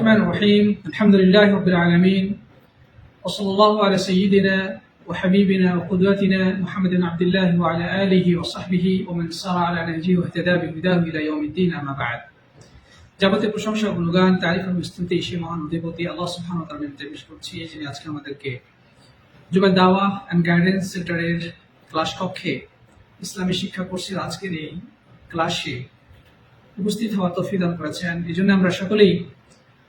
الرحمن الرحيم الحمد لله رب العالمين وصلى الله على سيدنا وحبيبنا وقدوتنا محمد بن عبد الله وعلى آله وصحبه ومن سار على نهجه واهتدى بهداه إلى يوم الدين أما بعد যাবতীয় প্রশংসা ও গুণগান তারিফ এবং স্তুতি সেই মহান অধিপতি আল্লাহ সুবহানাহু ওয়া তাআলার নিমিত্তে পেশ করছি এই যিনি আজকে আমাদেরকে জুবাই দাওয়া অ্যান্ড গাইডেন্স সেন্টারের ক্লাস কক্ষে ইসলামী শিক্ষা কোর্সের আজকের এই ক্লাসে উপস্থিত হওয়ার তৌফিক দান করেছেন এই জন্য আমরা সকলেই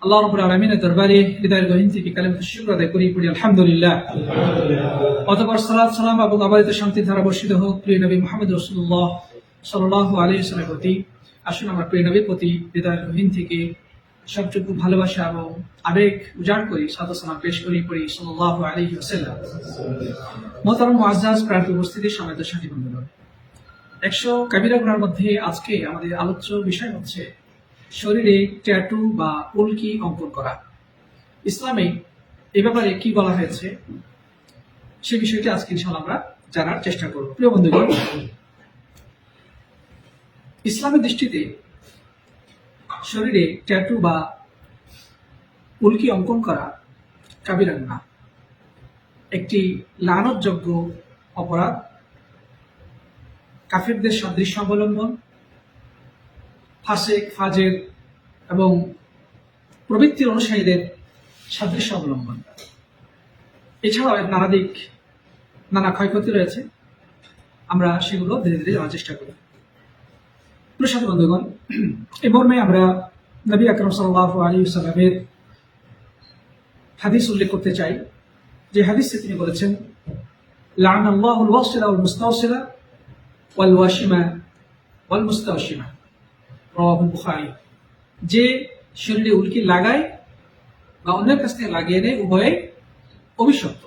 আল্লাহ রবুল আলমিনের দরবারে হৃদয়ের গহীন থেকে কালেম শুক্র আদায় করি, পড়ি আলহামদুলিল্লাহ। অতপর সালাদ সালাম এবং আবাদিত শান্তির ধারা বর্ষিত হোক, প্রিয় নবী মোহাম্মদ রসুল্লাহ সাল্লাহ আলী ইসলামের প্রতি। আসুন আমরা প্রিয় নবীর প্রতি হৃদয়ের থেকে সবটুকু ভালোবাসা এবং আবেগ উজাড় করি সাদা সালাম পেশ করি, পড়ি সাল্লাহ আলী ওসাল্লাম মোহতারম আজাজ প্রার্থী উপস্থিতির সময় সাথী বন্ধুগণ, একশো কাবিরা গুণার মধ্যে আজকে আমাদের আলোচ্য বিষয় হচ্ছে শরীরে ট্যাটু বা উল্কি অঙ্কন করা। ইসলামে এ ব্যাপারে কি বলা হয়েছে, সে বিষয়টি আজকে ইনশাল আমরা জানার চেষ্টা করব। প্রিয় বন্ধুগণ, ইসলামের দৃষ্টিতে শরীরে ট্যাটু বা উল্কি অঙ্কন করা কাবিরা গুণা একটি লানতযোগ্য অপরাধ, কাফিরদের সাদৃশ্য অবলম্বন ফাসেক ফাজের এবং প্রবৃত্তির অনুসারীদের সাদৃশ্য অবলম্বন। এছাড়াও এর নানা দিক নানা ক্ষয়ক্ষতি রয়েছে। আমরা সেগুলো ধীরে ধীরে জানার চেষ্টা করি। প্রসাদ বন্ধুগণ এ মর্মে আমরা নবী আকরম সাল্লাহ আলী সাল্লামের হাদিস উল্লেখ করতে চাই। যে হাদিসে তিনি বলেছেন লান আল্লাহুল ওয়াসিলা ওয়াল ওয়াসিমা ওয়াল মুস্তাওসিমা রওয়াহুল বুখারী। যে শরীরে উল্কি লাগায় বা অন্যের কাছ থেকে লাগিয়ে নেয়, উভয়ে অভিশপ্ত।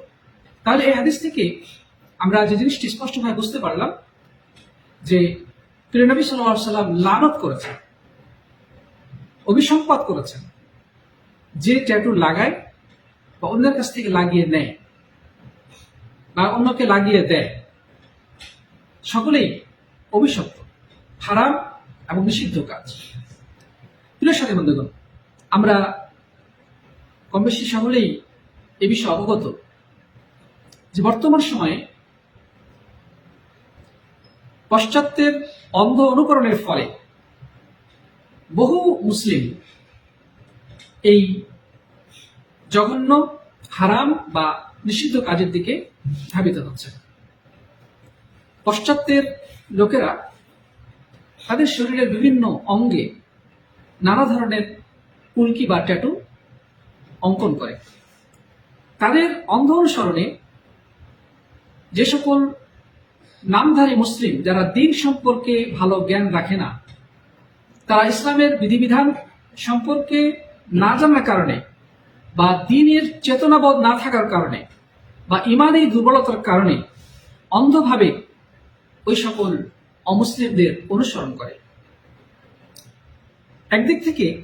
তাহলে এই হাদিস থেকে আমরা যে জিনিসটি স্পষ্টভাবে বুঝতে পারলাম যে প্রিয়নবী সাল্লাহ সাল্লাম লানত করেছেন অভিসম্পাদ করেছেন, যে ট্যাটু লাগায় বা অন্যের কাছ থেকে লাগিয়ে নেয় বা অন্যকে লাগিয়ে দেয়, সকলেই অভিশপ্ত। হারাম এবং নিষিদ্ধ কাজ। প্রিয় সাথে বন্ধুগণ, আমরা কম বেশি সকলেই এ বিষয়ে অবগত যে বর্তমান সময়ে পশ্চাত্যের অন্ধ অনুকরণের ফলে বহু মুসলিম এই জঘন্য, হারাম বা নিষিদ্ধ কাজের দিকে ধাবিত হচ্ছে। পশ্চাত্যের লোকেরা তাদের শরীরের বিভিন্ন অঙ্গে নানা ধরনের উল্কি বা ট্যাটু অঙ্কন করে। তাদের অন্ধ অনুসরণে যে সকল নামধারী মুসলিম যারা দিন সম্পর্কে ভালো জ্ঞান রাখে না, তারা ইসলামের বিধিবিধান সম্পর্কে না জানার কারণে বা দিনের চেতনাবোধ না থাকার কারণে বা ইমানের দুর্বলতার কারণে অন্ধভাবে ওই সকল অমুসলিমদের অনুসরণ করে। একদিক থেকে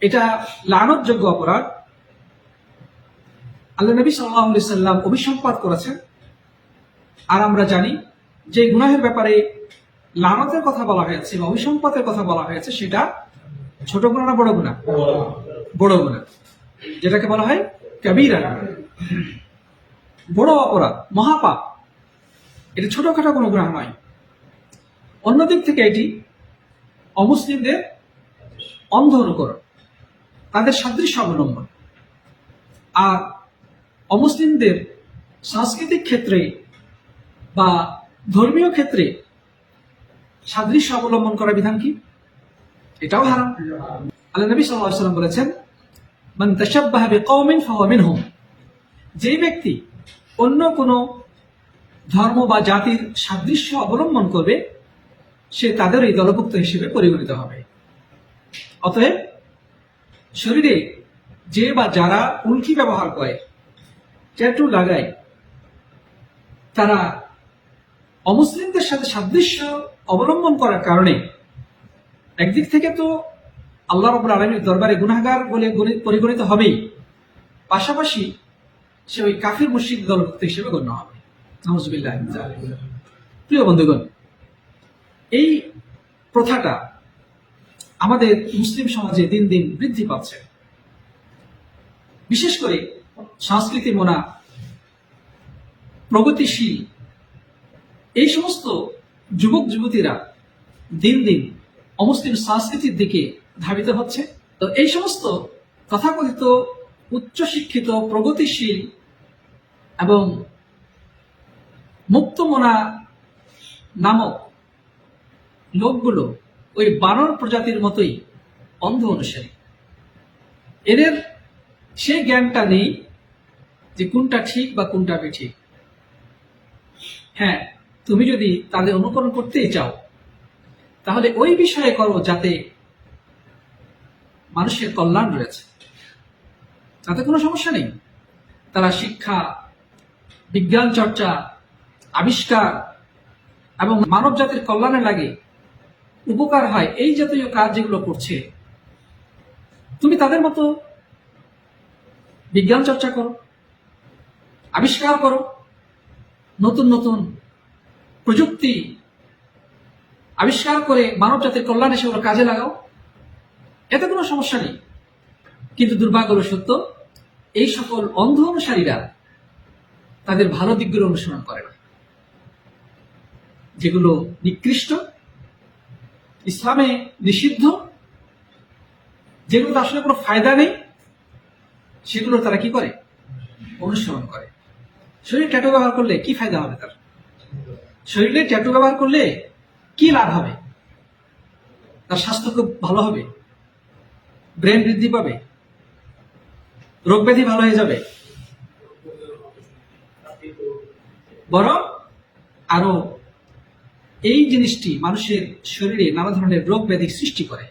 এটা লানতযোগ্য অপরাধ। আল্লাহ নবী সাল্লাহ সাল্লাম অভিসম্পাদ করেছেন। আর আমরা জানি যে গুনাহের ব্যাপারে লানতের কথা বলা হয়েছে বা অভিসম্পাতের কথা বলা হয়েছে সেটা ছোট গুণা না বড় গুণা? বড় গুণা। যেটাকে বলা হয় কবিরা। বড় অপরাধ, মহাপাপ। এটা ছোটখাটো কোনো গুণা নয়। অন্যদিক থেকে এটি অমুসলিমদের অন্ধ অনুকরণ তাদের সাদৃশ্য অবলম্বন। আর অমুসলিমদের সাংস্কৃতিক ক্ষেত্রে বা ধর্মীয় ক্ষেত্রে সাদৃশ্য অবলম্বন করার বিধান কি? এটাও হারাম। আল্লাহ নবী সাল্লাল্লাহু সাল্লাম বলেছেন, মান তাশাব্বাহা বিকওমিন ফাহুয়া মিনহুম। যেই ব্যক্তি অন্য কোনো ধর্ম বা জাতির সাদৃশ্য অবলম্বন করবে সে তাদেরই দলভুক্ত হিসেবে পরিগণিত হবে। অতএব শরীরে যে বা যারা উল্কি ব্যবহার করে, ট্যাটু লাগায়, তারা অমুসলিমদের সাথে সাদৃশ্য অবলম্বন করার কারণে একদিক থেকে তো আল্লাহ রবুল আলমীর দরবারে গুনাগার বলে পরিগণিত হবেই, পাশাপাশি সে ওই কাফির মুর্শিদ দলভুক্ত হিসেবে গণ্য হবে। প্রিয় বন্ধুগণ এই প্রথাটা আমাদের মুসলিম সমাজে দিন দিন বৃদ্ধি পাচ্ছে। বিশেষ করে সংস্কৃতি মোনা, প্রগতিশীল, এই সমস্ত যুবক যুবতীরা দিন দিন অমুসলিম সংস্কৃতির দিকে ধাবিত হচ্ছে। তো এই সমস্ত তথাকথিত উচ্চশিক্ষিত, প্রগতিশীল এবং মুক্তমনা নামক লোকগুলো ওই বানর প্রজাতির মতোই অন্ধ অনুসারী। এদের সেই জ্ঞানটা নেই যে কোনটা ঠিক বা কোনটা বেঠিক হ্যাঁ তুমি যদি তাদের অনুকরণ করতেই চাও, তাহলে ওই বিষয়ে করো যাতে মানুষের কল্যাণ রয়েছে। তাতে কোনো সমস্যা নেই। তারা শিক্ষা, বিজ্ঞান চর্চা, আবিষ্কার এবং মানব জাতির কল্যাণে লাগে উপকার হয় এই জাতীয় কাজ যেগুলো করছে, তুমি তাদের মতো বিজ্ঞান চর্চা করো, আবিষ্কার করো, নতুন নতুন প্রযুক্তি আবিষ্কার করে মানব জাতির কল্যাণে সেগুলো কাজে লাগাও, এতে কোনো সমস্যা নেই। কিন্তু দুর্ভাগ্য সত্য এই সকল অন্ধ অনুসারীরা তাদের ভালো দিকগুলো অনুসরণ করে না। যেগুলো নিকৃষ্ট ইসলামে নিষিদ্ধ যেগুলো আসলে কোনো ফায়দা নেই, সেগুলো তারা কি করে? অনুসরণ করে। শরীরে ট্যাটু ব্যবহার করলে কি ফায়দা হবে তার? শরীরে ট্যাটু ব্যবহার করলে কি লাভ হবে? তার স্বাস্থ্য খুব ভালো হবে, ব্রেন বৃদ্ধি পাবে, রোগ ব্যাধি ভালো হয়ে যাবে। বরং আরও এই জিনিসটি মানুষের শরীরে নানা ধরনের রোগ ব্যাধি সৃষ্টি করে।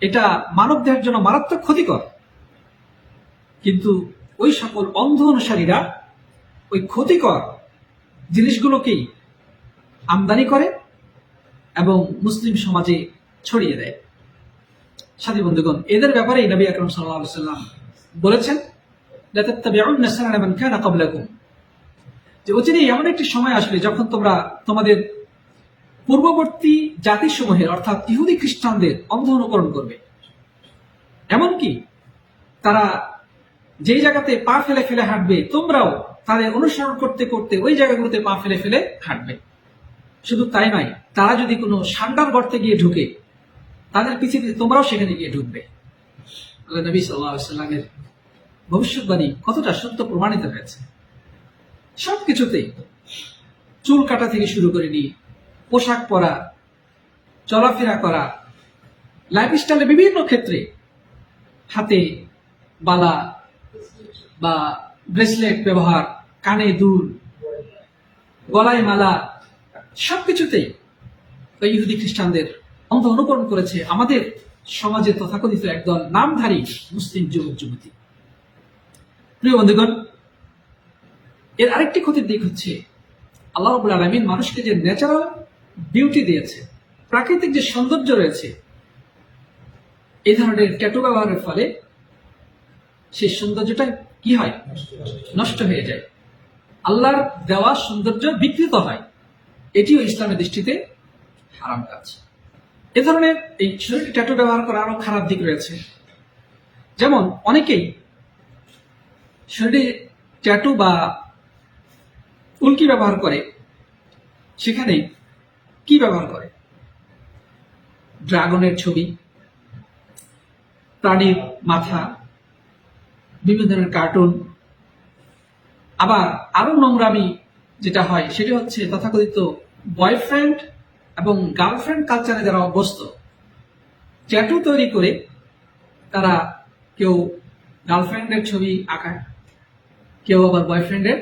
এটা মানব দেহের জন্য মারাত্মক ক্ষতিকর। কিন্তু ওই সকল অন্ধ অনুসারীরা ওই ক্ষতিকর জিনিসগুলোকেই আমদানি করে এবং মুসলিম সমাজে ছড়িয়ে দেয়। সাথী বন্ধুগণ, এদের ব্যাপারে নবী আকরম সাল্লাম বলেছেন। যে অচিরে এমন একটি সময় আসবে যখন তোমরা তোমাদের পূর্ববর্তী জাতিসমূহের, অর্থাৎ ইহুদি খ্রিস্টানদের অন্ধ অনুকরণ করবে। এমনকি তারা যেই জায়গাতে পা ফেলে ফেলে হাঁটবে, তোমরাও তাদের অনুসরণ করতে করতে ওই জায়গাগুলোতে পা ফেলে ফেলে হাঁটবে। শুধু তাই নয়, তারা যদি কোনো সান্ডার গর্তে গিয়ে ঢুকে, তাদের পিছিয়ে তোমরাও সেখানে গিয়ে ঢুকবে। নবী সাল্লামের ভবিষ্যৎবাণী কতটা সত্য প্রমাণিত হয়েছে? সবকিছুতেই চুল কাটা থেকে শুরু করে নিয়ে পোশাক পরা, চলাফেরা করা লাইফস্টাইলে বিভিন্ন ক্ষেত্রে হাতে বালা বা ব্রেসলেট ব্যবহার, কানে দুল, গলায় মালা, সবকিছুতেই ওই ইহুদি খ্রিস্টানদের অন্ধ অনুকরণ করেছে আমাদের সমাজে তথাকথিত একদল নামধারী মুসলিম যুবক, যুবতী। প্রিয় বন্ধুগণ, এর আরেকটি ক্ষতির দিক হচ্ছে, আল্লাহ আলমিন মানুষকে যে ন্যাচারাল বিউটি দিয়েছে। প্রাকৃতিক যে সৌন্দর্য রয়েছে এই ধরনের ট্যাটু ব্যবহারের ফলে সেই সৌন্দর্যটা কি হয়? নষ্ট হয়ে যায়। আল্লাহর দেওয়া সৌন্দর্য বিকৃত হয়। এটিও ইসলামের দৃষ্টিতে হারাম কাজ। এ ধরনের এই শরীরে ট্যাটু ব্যবহার করা আরও খারাপ দিক রয়েছে। যেমন অনেকেই শরীরে ট্যাটু বা উল্কি ব্যবহার করে সেখানে কি ব্যবহার করে? ড্রাগনের ছবি, প্রাণীর মাথা, বিভিন্ন ধরনের কার্টুন আবার আরও নোংরামি যেটা হয় সেটা হচ্ছে তথাকথিত বয়ফ্রেন্ড এবং গার্লফ্রেন্ড কালচারে যারা অভ্যস্ত ট্যাটু তৈরি করে তারা কেউ গার্লফ্রেন্ডের ছবি আঁকায়, কেউ আবার বয়ফ্রেন্ডের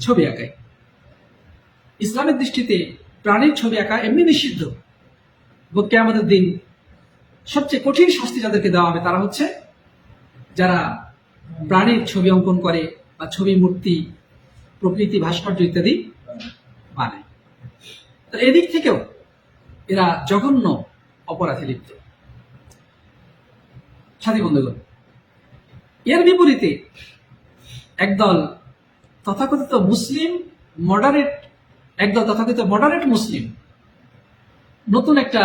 ছবি আঁকায়। ইসলামের দৃষ্টিতে প্রাণীর ছবি আঁকা এমনি নিষিদ্ধ। বলতে আমাদের দিন সবচেয়ে কঠিন শাস্তি যাদেরকে দেওয়া হবে তারা হচ্ছে যারা প্রাণীর ছবি অঙ্কন করে বা ছবি, মূর্তি, প্রকৃতি, ভাস্কর্য ইত্যাদি বানায়। এদিক থেকেও এরা জঘন্য অপরাধে লিপ্ত। সাথী বন্ধুগণ, এর বিপরীতে একদল তথাকথিত মুসলিম, মডারেট একদল তথাকথিত মডারেট মুসলিম নতুন একটা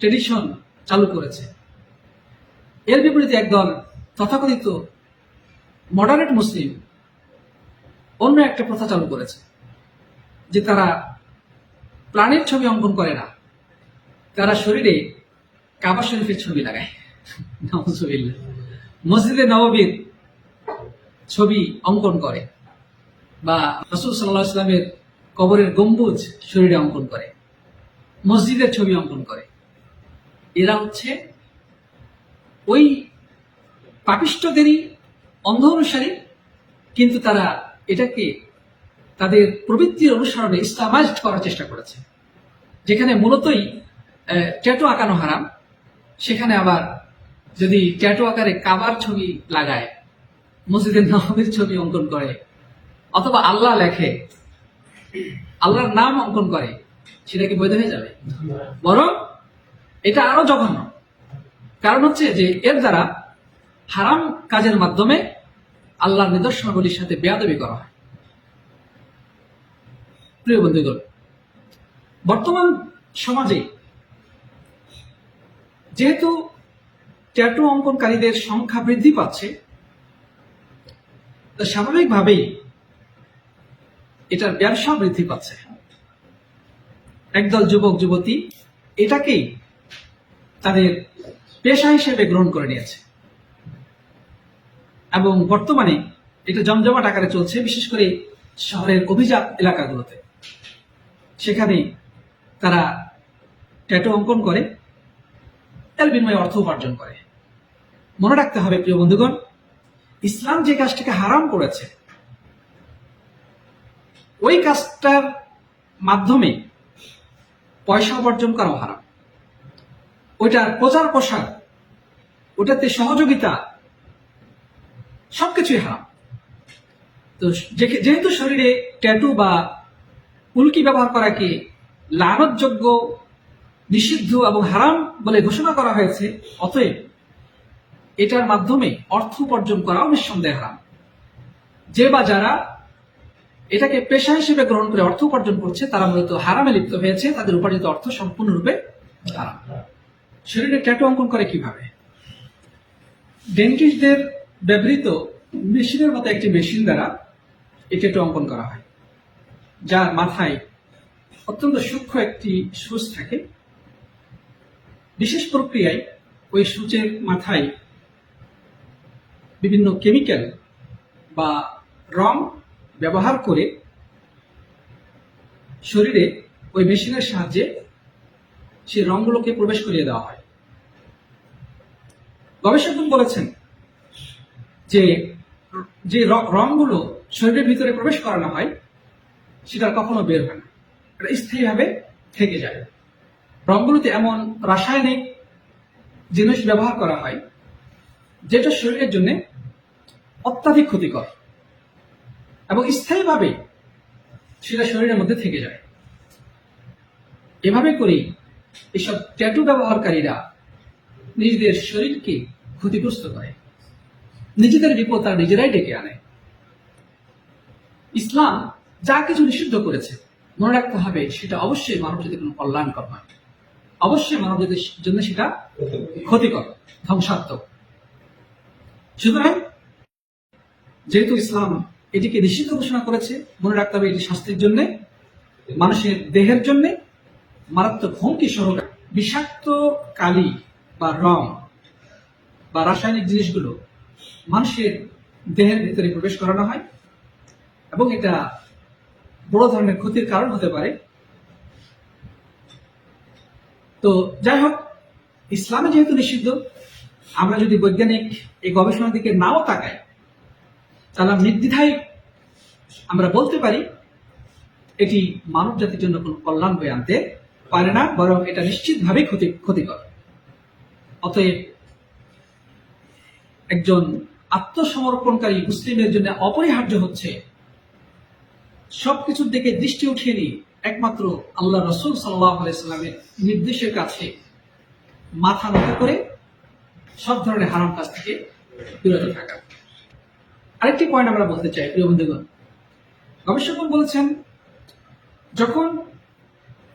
ট্রেডিশন চালু করেছে। এর বিপরীতে একদল তথাকথিত মডারেট মুসলিম অন্য একটা প্রথা চালু করেছে, যে তারা প্রাণের ছবি অঙ্কন করে না। তারা শরীরে কাবা শরীফের ছবি লাগায়। মসজিদে নববীর ছবি অঙ্কন করে বা রসুল সাল্লাহ ইসলামের কবরের গম্বুজ শরীরে অঙ্কন করে, মসজিদের ছবি অঙ্কন করে। এরা হচ্ছে ওই পাপিষ্টদেরই অন্ধ অনুসারী, কিন্তু তারা এটাকে তাদের প্রবৃত্তির অনুসরণে ইসলামাইজড করার চেষ্টা করেছে। যেখানে মূলতই ট্যাটু আঁকানো হারাম। সেখানে আবার যদি ট্যাটু আকারে কাবার ছবি লাগায়, মসজিদের নবীর ছবি অঙ্কন করে, অথবা আল্লাহ লেখে আল্লাহর নাম অঙ্কন করে, সেটা কি বৈধ হয়ে যাবে? বরং এটা আরও জঘন্য। কারণ হচ্ছে যে, এর দ্বারা হারাম কাজের মাধ্যমে আল্লাহর নিদর্শনাবলীর সাথে বেয়াদবি করা হয়। প্রিয় বন্ধুগণ, বর্তমান সমাজে যেহেতু ট্যাটু অঙ্কনকারীদের সংখ্যা বৃদ্ধি পাচ্ছে, তো স্বাভাবিকভাবেই এটার ব্যবসা বৃদ্ধি পাচ্ছে। একদল যুবক, যুবতী এটাকেই তাদের পেশা হিসেবে গ্রহণ করে নিয়েছে। এবং বর্তমানে এটা জমজমাট আকারে চলছে, বিশেষ করে শহরের অভিজাত এলাকাগুলোতে। সেখানে তারা ট্যাটু অঙ্কন করে, এর বিনিময়ে অর্থ উপার্জন করে। মনে রাখতে হবে, প্রিয় বন্ধুগণ, ইসলাম যে কাজটাকে হারাম করেছে ওই কাজটার মাধ্যমে পয়সা উপার্জন করা হারাম। ওইটার প্রচার প্রসার, ওটাতে সহযোগিতা, সবকিছুই হারাম। তো যেহেতু শরীরে ট্যাটু বা উল্কি ব্যবহার করাকে লানতযোগ্য, নিষিদ্ধ এবং হারাম বলে ঘোষণা করা হয়েছে, অতএব এটার মাধ্যমে অর্থ উপার্জন করাও নিঃসন্দেহে হারাম। যে বা যারা এটাকে পেশা হিসেবে গ্রহণ করে অর্থ উপার্জন করছে, তারা মূলত হারামে লিপ্ত হয়েছে, তাদের উপার্জিত অর্থ সম্পূর্ণরূপে হারাম। শরীরে ট্যাটু অঙ্কন করে কীভাবে? ডেন্টিস্টদের ব্যবহৃত মেশিনের মতো একটি মেশিন দ্বারা এই ট্যাটু অঙ্কন করা হয়, যার মাথায় অত্যন্ত সূক্ষ্ম একটি সুচ থাকে। বিশেষ প্রক্রিয়ায় ওই সূচের মাথায় বিভিন্ন কেমিক্যাল বা রং ব্যবহার করে শরীরে ওই মেশিনের সাহায্যে সেই রংগুলোকে প্রবেশ করিয়ে দেওয়া হয়। গবেষকগণ বলেছেন যে যে র- রংগুলো শরীরের ভিতরে প্রবেশ করানো হয়, সেটা কখনো বের হয় না। এটা স্থায়ীভাবে থেকে যায়। রংগুলোতে এমন রাসায়নিক জিনিস ব্যবহার করা হয়, যেটা শরীরের জন্য অত্যাধিক ক্ষতিকর। এবং স্থায়ীভাবে সেটা শরীরের মধ্যে থেকে যায়। এভাবে করে এসব ট্যাটু ব্যবহারকারীরা নিজেদের শরীরকে ক্ষতিগ্রস্ত করে। নিজেদের বিপদ তারা নিজেরাই ডেকে আনে। ইসলাম যা কিছু নিষিদ্ধ করেছে, মনে রাখতে হবে, সেটা অবশ্যই মানব জাতির কোনো কল্যাণকর নয়। অবশ্যই মানব জাতির জন্য সেটা ক্ষতিকর, ধ্বংসাত্মক। সুতরাং যেহেতু ইসলাম এটিকে নিষিদ্ধ ঘোষণা করেছে। মনে রাখতে হবে এটি স্বাস্থ্যের জন্য, মানুষের দেহের জন্য। মারাত্মক হুমকি স্বরূপ বিষাক্ত কালি বা রং বা রাসায়নিক জিনিসগুলো মানুষের দেহের ভিতরে প্রবেশ করানো হয় এবং এটা বড় ধরনের ক্ষতির কারণ হতে পারে। তো যাই হোক, ইসলামে যেহেতু নিষিদ্ধ, আমরা যদি বৈজ্ঞানিক এই গবেষণার দিকে নাও তাকাই আমরা নির্দ্বিধায় আমরা বলতে পারি এটি মানব জাতির জন্য কোনো কল্যাণ বয়ে আনতে পারে না, বরং এটা নিশ্চিতভাবেই ক্ষতি, ক্ষতিকর। অতএব একজন আত্মসমর্পণকারী মুসলিমের জন্য অপরিহার্য হচ্ছে সবকিছুর দিকে দৃষ্টি উঠিয়ে নিয়ে একমাত্র আল্লাহ রসুল সাল্লাহ আলাইস্লামের নির্দেশের কাছে মাথা নত করে সব ধরনের হারাম কাজ থেকে বিরত থাকা। আরেকটি পয়েন্ট আমরা বলতে চাই, প্রিয় বন্ধুগণ। গবেষকগণ বলেছেন, যখন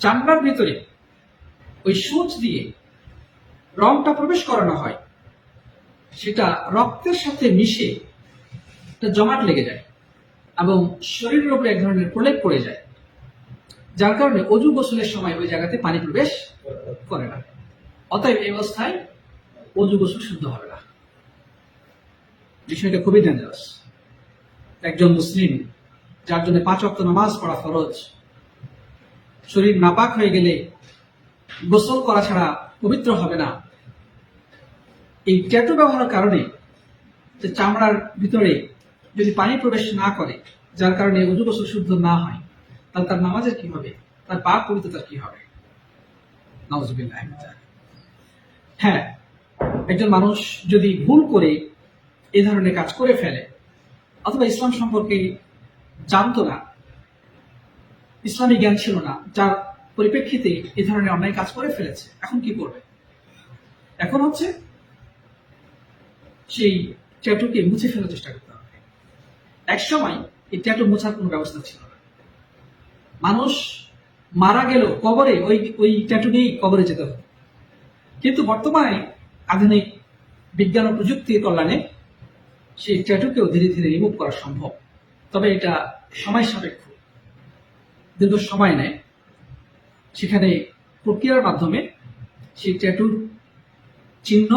চামড়ার ভিতরে ওই সূচ দিয়ে রংটা প্রবেশ করানো হয়, সেটা রক্তের সাথে মিশে একটা জমাট লেগে যায় এবং শরীরের উপরে এক ধরনের প্রলেপ পড়ে যায়, যার কারণে অজু গোসলের সময় ওই জায়গাতে পানি প্রবেশ করে না। অতএব এই অবস্থায় অজু গোসল শুদ্ধ হবে না। বিষয়টা খুবই ডেঞ্জারাস একজন মুসলিম, যার জন্য পাঁচ অক্ট নামাজ পড়া ফরজ, শরীর নাপাক হয়ে গেলে গোসল করা ছাড়া পবিত্র হবে না। এই ট্যাটু ব্যবহারের কারণে যে চামড়ার ভিতরে যদি পানি প্রবেশ না করে, যার কারণে উজু গোসল শুদ্ধ না হয়, তাহলে তার নামাজের কি হবে? তার পাপ পবিত্রতার কি হবে? হ্যাঁ একজন মানুষ যদি ভুল করে এ ধরনের কাজ করে ফেলে। অথবা ইসলাম সম্পর্কে জানতো না। ইসলামী জ্ঞান ছিল না, যার পরিপ্রেক্ষিতে এ ধরনের অন্যায় কাজ করে ফেলেছে। এখন কি করবে? এখন হচ্ছে সেই ট্যাটুকে মুছে ফেলার চেষ্টা করতে হবে। এক সময় এই ট্যাটু মোছার কোনো ব্যবস্থা ছিল না। মানুষ মারা গেল কবরে, ওই ওই ট্যাটু নিয়েই কবরে যেতে হতো। কিন্তু বর্তমানে আধুনিক বিজ্ঞান ও প্রযুক্তির কল্যাণে সেই ট্যাটুকেও ধীরে ধীরে রিমুভ করা সম্ভব। তবে এটা সময় সাপেক্ষ। দীর্ঘ সময় নেয়। সেখানে প্রক্রিয়ার মাধ্যমে সেই ট্যাটুর চিহ্ন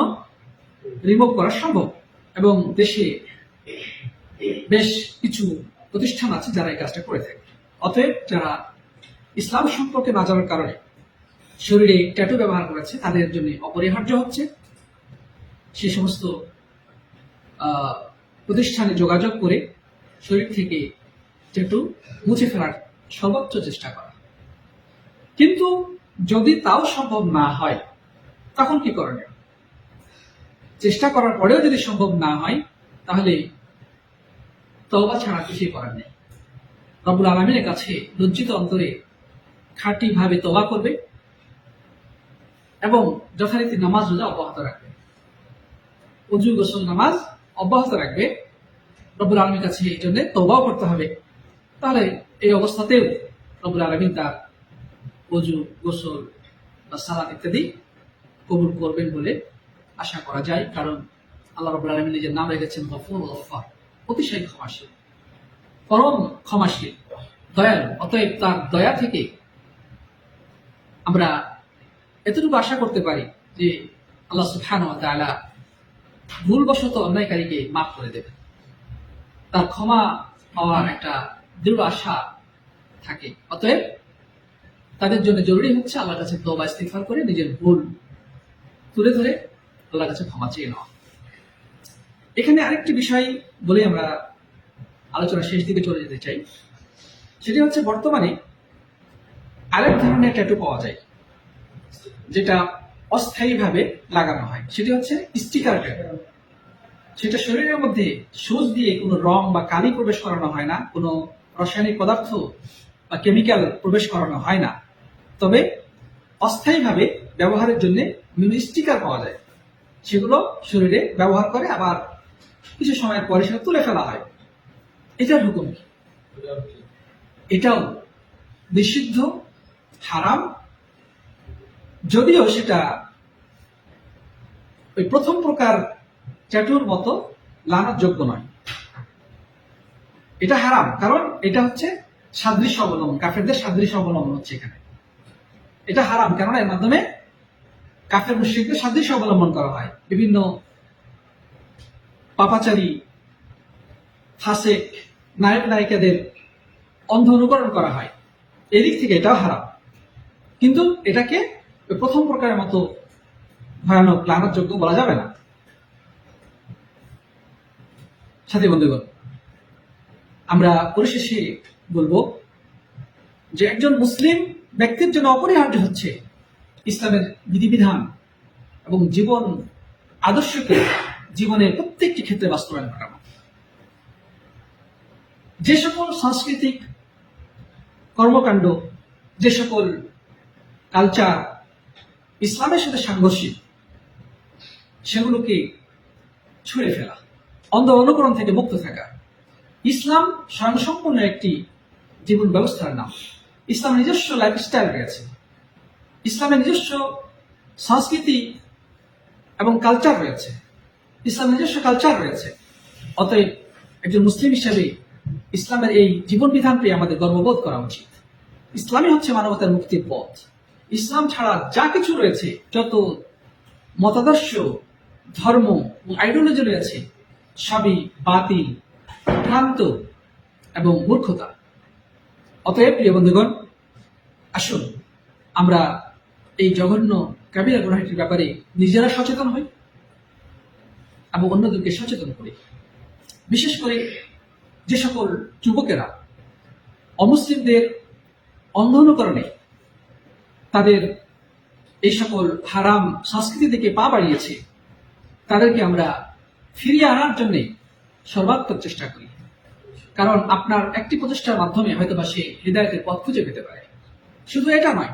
রিমুভ করা সম্ভব এবং দেশে বেশ কিছু প্রতিষ্ঠান আছে যারা এই কাজটা করে থাকে। অতএব যারা ইসলাম সম্পর্কে না জানার কারণে শরীরে ট্যাটু ব্যবহার করেছে, তাদের জন্য অপরিহার্য হচ্ছে। সে সমস্ত প্রতিষ্ঠানে যোগাযোগ করে শরীর থেকে ট্যাটু মুছে ফেলার সর্বোচ্চ চেষ্টা করা। কিন্তু যদি তাও সম্ভব না হয়, তখন কি করণীয়? চেষ্টা করার পরেও যদি সম্ভব না হয়, তাহলে তওবা ছাড়া কিছুই করার নেই। রবুল আলমিনের কাছে লজ্জিত অন্তরে খাঁটি ভাবে তবা করবে এবং যথারীতি নামাজ রোজা অব্যাহত রাখবে। অজু গোসল নামাজ অব্যাহত রাখবে। রবুল আলমীর কাছে এই জন্য তবাও করতে হবে। তাহলে এই অবস্থাতেও রবুল আলমিন তার অজু গোসল বা সালাদ ইত্যাদি কবুল করবেন বলে আশা করা যায়। কারণ আল্লাহ রবুল আলমী নিজের নাম রেখেছেন গফুর গফার অতিশয় ক্ষমাশীল। পরম ক্ষমাশীল। দয়ালু। অতএব তার দয়া থেকে আমরা এতটুকু আশা করতে পারি যে আল্লাহ তাআলা ভুলবশত অন্যায়কারীকে মাফ করে দেবেন। তার ক্ষমা পাওয়ার একটা দৃঢ় আশা থাকে। অতএব তাদের জন্য জরুরি হচ্ছে আল্লাহর কাছে তওবা ইস্তিগফার করে নিজের ভুল তুলে ধরে আল্লাহর কাছে ক্ষমা চেয়ে নেওয়া। এখানে আরেকটি বিষয় বলে আমরা আলোচনা শেষ দিকে চলে যেতে চাই। সেটি হচ্ছে বর্তমানে আরেক ধরনের ট্যাটু পাওয়া যায়, যেটা অস্থায়ীভাবে লাগানো হয়। সেটি হচ্ছে স্টিকার ট্যাটু সেটা শরীরের মধ্যে সুচ দিয়ে কোনো রং বা কালি প্রবেশ করানো হয় না, কোনো রাসায়নিক পদার্থ বা কেমিক্যাল প্রবেশ করানো হয় না। তবে অস্থায়ীভাবে ব্যবহারের জন্য বিভিন্ন স্টিকার পাওয়া যায়। সেগুলো শরীরে ব্যবহার করে আবার কিছু সময়ের পরে সেটা তুলে ফেলা হয়। এটার হুকুম কি? এটাও নিষিদ্ধ, হারাম যদিও সেটা ওই প্রথম প্রকার ট্যাটুর মতো লানার যোগ্য নয়। এটা হারাম, কারণ এটা হচ্ছে সাদৃশ্য অবলম্বন, কাফেরদের সাদৃশ্য অবলম্বন হচ্ছে এখানে। এটা হারাম, কেননা এর মাধ্যমে কাফের মুশ্রিকদের সাদৃশ্য অবলম্বন করা হয়। বিভিন্ন পাপাচারী, ফাসেক, নায়ক, নায়িকাদের অন্ধ অনুকরণ করা হয়। এদিক থেকে এটাও হারাম। কিন্তু এটাকে প্রথম প্রকারের মতো ভয়ানক যোগ্য বলা যাবে না। সাথী বন্ধুগণ, আমরা পরিশেষে বলব যে একজন মুসলিম ব্যক্তির জন্য অপরিহার্য হচ্ছে ইসলামের বিধিবিধান এবং জীবন, আদর্শকে জীবনের প্রত্যেকটি ক্ষেত্রে বাস্তবায়ন ঘটানো যে সকল সাংস্কৃতিক কর্মকাণ্ড, যে সকল কালচার ইসলামের সাথে সাংঘর্ষিক, সেগুলোকে ছুঁড়ে ফেলা, অন্ধ অনুকরণ থেকে মুক্ত থাকা। ইসলাম স্বয়ংসম্পূর্ণ একটি জীবন ব্যবস্থার নাম। ইসলামের নিজস্ব লাইফস্টাইল রয়েছে। ইসলামের নিজস্ব সংস্কৃতি এবং কালচার রয়েছে। ইসলামের নিজস্ব কালচার রয়েছে। অতএব একজন মুসলিম হিসেবে ইসলামের এই জীবন বিধান পেয়ে আমাদের গর্ববোধ করা উচিত। ইসলামই হচ্ছে মানবতার মুক্তির পথ। ইসলাম ছাড়া যা কিছু রয়েছে, যত মতাদর্শ, ধর্ম ও আইডিওলজি রয়েছে, সবই বাতিল, ভ্রান্ত এবং মূর্খতা। অতএব প্রিয় বন্ধুগণ, আসুন আমরা এই জঘন্য কাবিরা গুনাহটির ব্যাপারে নিজেরা সচেতন হই এবং অন্যদেরকে সচেতন করি। বিশেষ করে যে সকল যুবকেরা অমুসলিমদের অন্ধ অনুকরণে তাদের এই সকল হারাম সংস্কৃতি থেকে পা বাড়িয়েছে, তাদেরকে আমরা ফিরিয়ে আনার জন্য সর্বাত্মক চেষ্টা করি। কারণ আপনার একটি প্রচেষ্টার মাধ্যমে হয়তো বা সে হৃদায়তের পথ খুঁজে পেতে পারে। শুধু এটা নয়,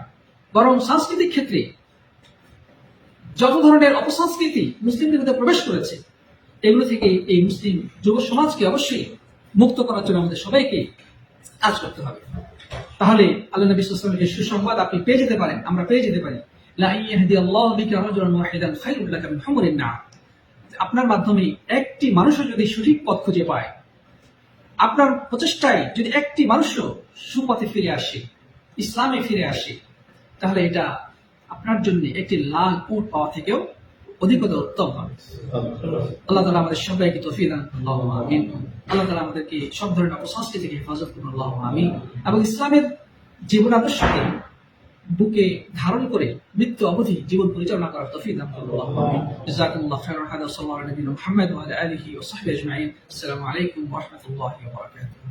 বরং সাংস্কৃতিক ক্ষেত্রে যত ধরনের অপসংস্কৃতি মুসলিমদের মধ্যে প্রবেশ করেছে, এগুলো থেকে এই মুসলিম যুব সমাজকে অবশ্যই মুক্ত করার জন্য আমাদের সবাইকে কাজ করতে হবে। তাহলে আল্লাহ নবী সাল্লাল্লাহু আলাইহি সুসংবাদ আপনি পেয়ে যেতে পারেন, আমরা পেয়ে যেতে পারি। আপনার মাধ্যমে একটি মানুষও যদি সঠিক পথ খুঁজে পায়, আপনার প্রচেষ্টায় যদি একটি মানুষও সুপথে ফিরে আসে, ইসলামে ফিরে আসে, তাহলে এটা আপনার জন্য একটি লাল উট পাওয়া থেকেও অধিকতর উত্তম হবে। আল্লাহ তালা আমাদের সবাইকে করুন, আল্লাহুম্মা আমিন। আল্লাহ তালা আমাদেরকে সব ধরনের অপসংস্কৃতি থেকে হেফাজত করুন। আল্লাহ আমিন। এবং ইসলামের জীবন আদর্শকে বুকে ধারণ করে মৃত্যু অবধি জীবন পরিচালনা করার তফিক দান করুন। আল্লাহ আমিন। জাযাকুমুল্লাহু খাইরান হাদা সাল্লাল্লাহু আলাইহি ওয়া মুহাম্মদ ওয়া আলা আলিহি আসসালামু আলাইকুম রাহমাতুল্লাহি বারাকাতুহু।